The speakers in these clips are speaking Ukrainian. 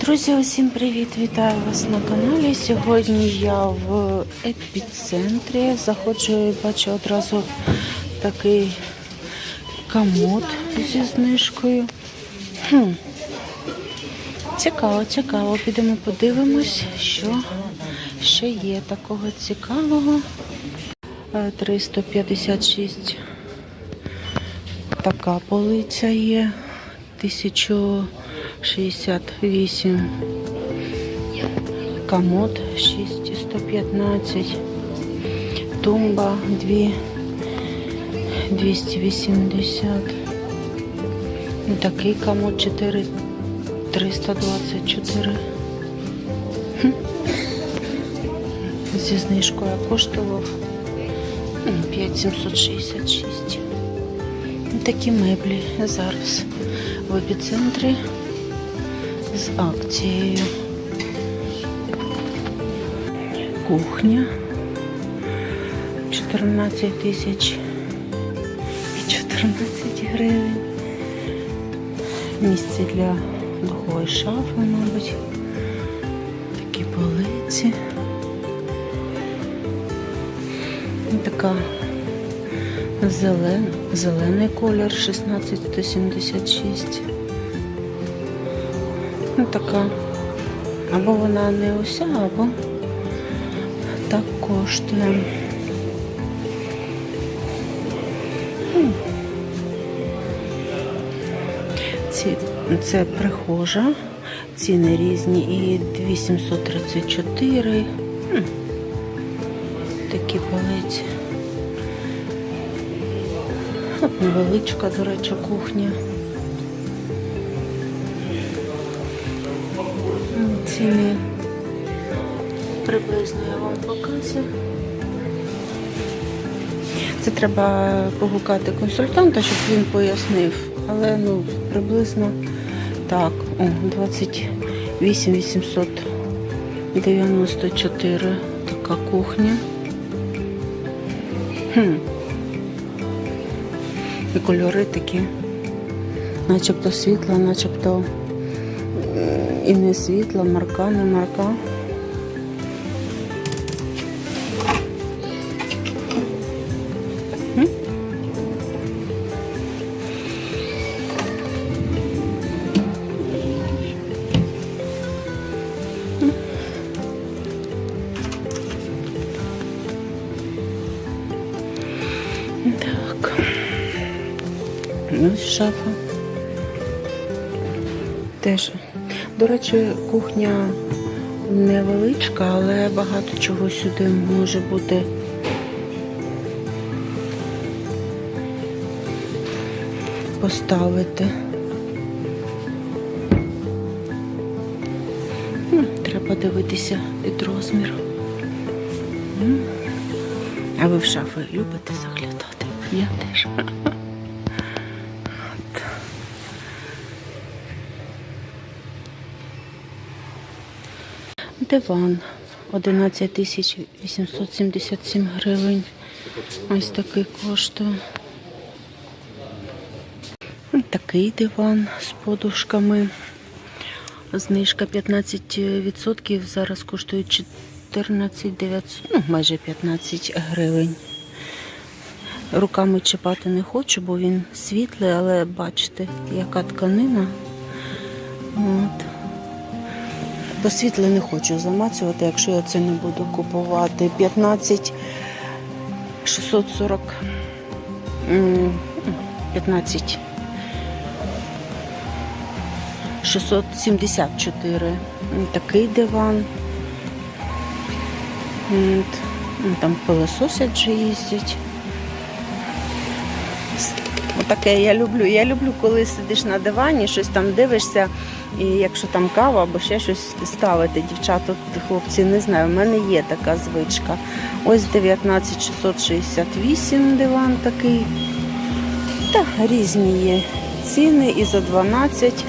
Друзі, усім привіт! Вітаю вас на каналі. Сьогодні я в епіцентрі. Заходжу і бачу одразу такий комод зі знижкою. Хм. Цікаво, цікаво. Підемо подивимось, що ще є такого цікавого. Е, 356 така полиця є. 1068 комод 6115 тумба 2 280 такий комод 4 324 Хм. зі знижкою коштував 5766 Такі меблі зараз в епіцентрі з акцією. Кухня 14 тисяч і 14 гривень. Місце для духової шафи, мабуть. Такі полиці. Така Зелен, зелений колір 16176. Ну, така. Або вона не уся, або так коштує. Ці, це прихожа. Ціни різні і 2734. М. Такі полиці. От невеличка, до речі, кухня. Ціни приблизно я вам показую. Це треба погукати консультанта, щоб він пояснив. Але ну, приблизно так, о, 28 894 така кухня. Хм. І кольори такі, начебто світла, начебто і не світла, марка, не марка. Так. Ось шафа. Теж. До речі, кухня невеличка, але багато чого сюди може бути. Поставити. Треба дивитися під розмір. А ви в шафи любите заглядати? Я теж. Диван 11 тисяч 877 гривень. Ось такий коштує. Такий диван з подушками. Знижка 15%. Зараз коштує 14 900, ну майже 15 гривень. Руками чіпати не хочу, бо він світлий, але бачите, яка тканина. От. До світла не хочу замацювати, якщо я це не буду купувати. 15 640 м, 15 674. Такий диван. Там пилососять вже їздять. Отаке я люблю. Я люблю, коли сидиш на дивані, щось там дивишся, і якщо там кава або ще щось ставити, дівчата, хлопці, не знаю, в мене є така звичка. Ось 19668 диван такий. Та різні є ціни і за 12.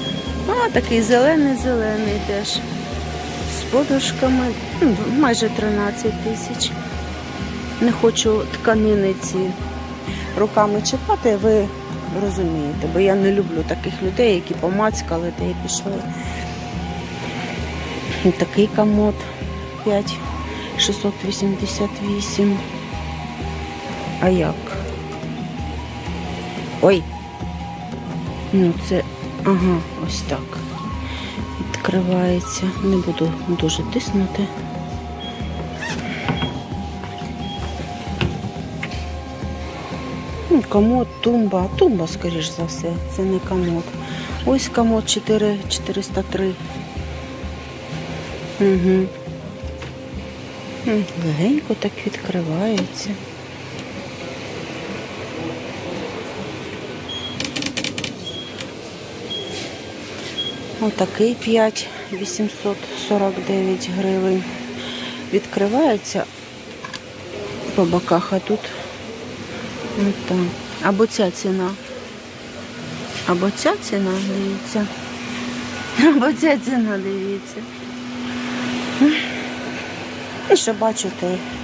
А, такий зелений-зелений теж. З подушками. ну, Майже 13 тисяч. Не хочу тканини ці руками чіпати, ви розумієте, бо я не люблю таких людей, які помацькали та й пішли. І такий комод 5 688. А як? Ой. Ну це, ага, ось так. Відкривається. Не буду дуже тиснути. Комод, тумба. Тумба, скоріш за все, це не комод. Ось комод 4 403. Угу. Легенько так відкривається. Отакий 5 849 гривень. Відкривається по боках, а тут отак. Або ця ціна. Або ця ціна, дивіться. Або ця ціна, дивіться. І що бачу,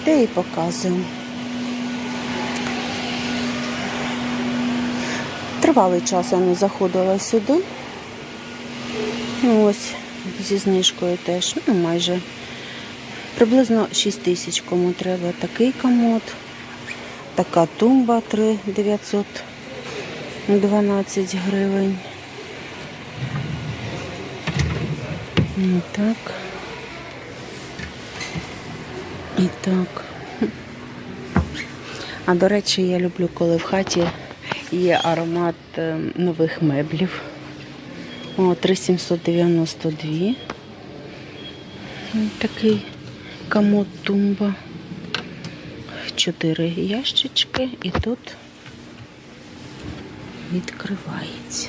те, і показую. Тривалий час я не заходила сюди. Ну, ось зі знижкою теж, ну майже. Приблизно 6 тисяч кому треба такий комод. Така тумба 3 912 гривень. Ну, Так. І так. А до речі, я люблю, коли в хаті є аромат е, нових меблів. О, 3792. Такий комод тумба. Чотири ящички і тут відкривається.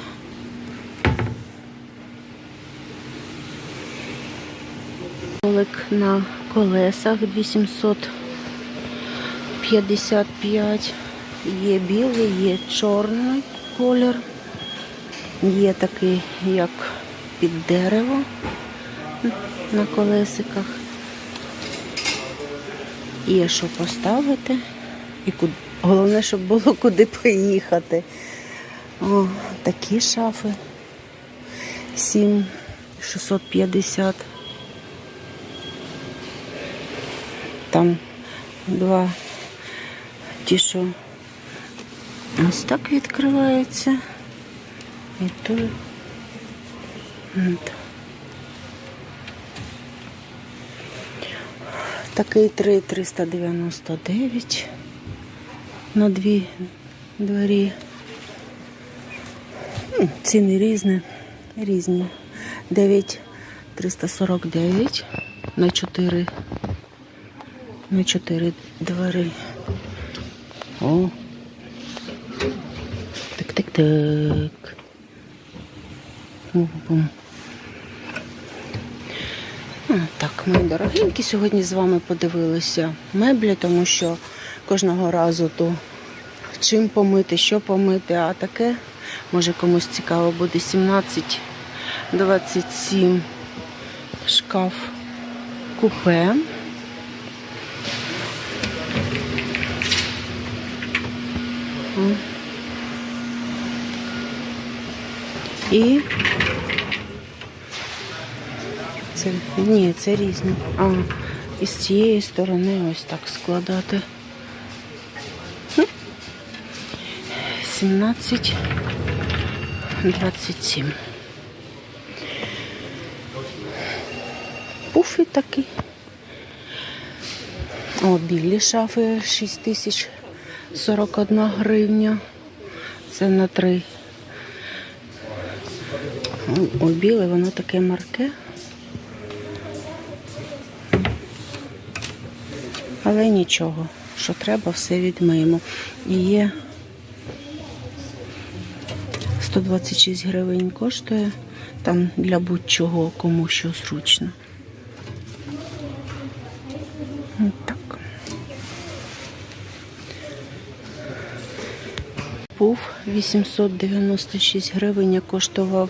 Столик на колесах 855. Є білий, є чорний колір. Є такий, як під дерево на колесиках. Є що поставити. І куди... Головне, щоб було куди поїхати. О, такі шафи. 7 650. Там два ті, що ось так відкривається. І тут. Такий 3 399 на дві двері. Ціни різні, різні. 9 349 на 4 на 4 двері. О. Так-так-так. Бум-бум. Так, мої дорогенькі, сьогодні з вами подивилися меблі, тому що кожного разу то чим помити, що помити, а таке, може комусь цікаво буде 17, 27 шкаф купе. І це ні, це різні. А, і з цієї сторони ось так складати. Хм. 17, 27. Пуфи такі. О, білі шафи 6 тисяч 41 гривня. Це на три. О, біле, воно таке марке. Але нічого, що треба, все відмиємо. І є 126 гривень коштує там для будь-чого, кому що зручно. От Так. Пуф 896 гривень а коштував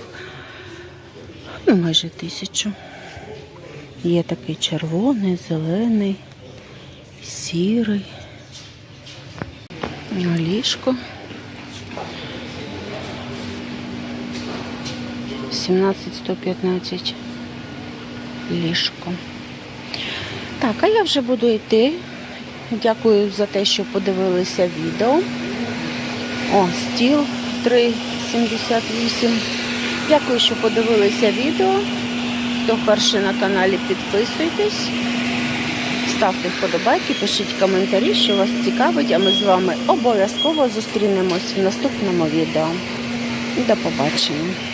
ну, майже тисячу. Є такий червоний, зелений, сірий. А Ліжко. 17 115 ліжко. Так, а я вже буду йти. Дякую за те, що подивилися відео. О, стіл 3,78. Дякую, що подивилися відео. Хто вперше на каналі, підписуйтесь. Ставте вподобайки, пишіть коментарі, що вас цікавить, а ми з вами обов'язково зустрінемось в наступному відео. До побачення.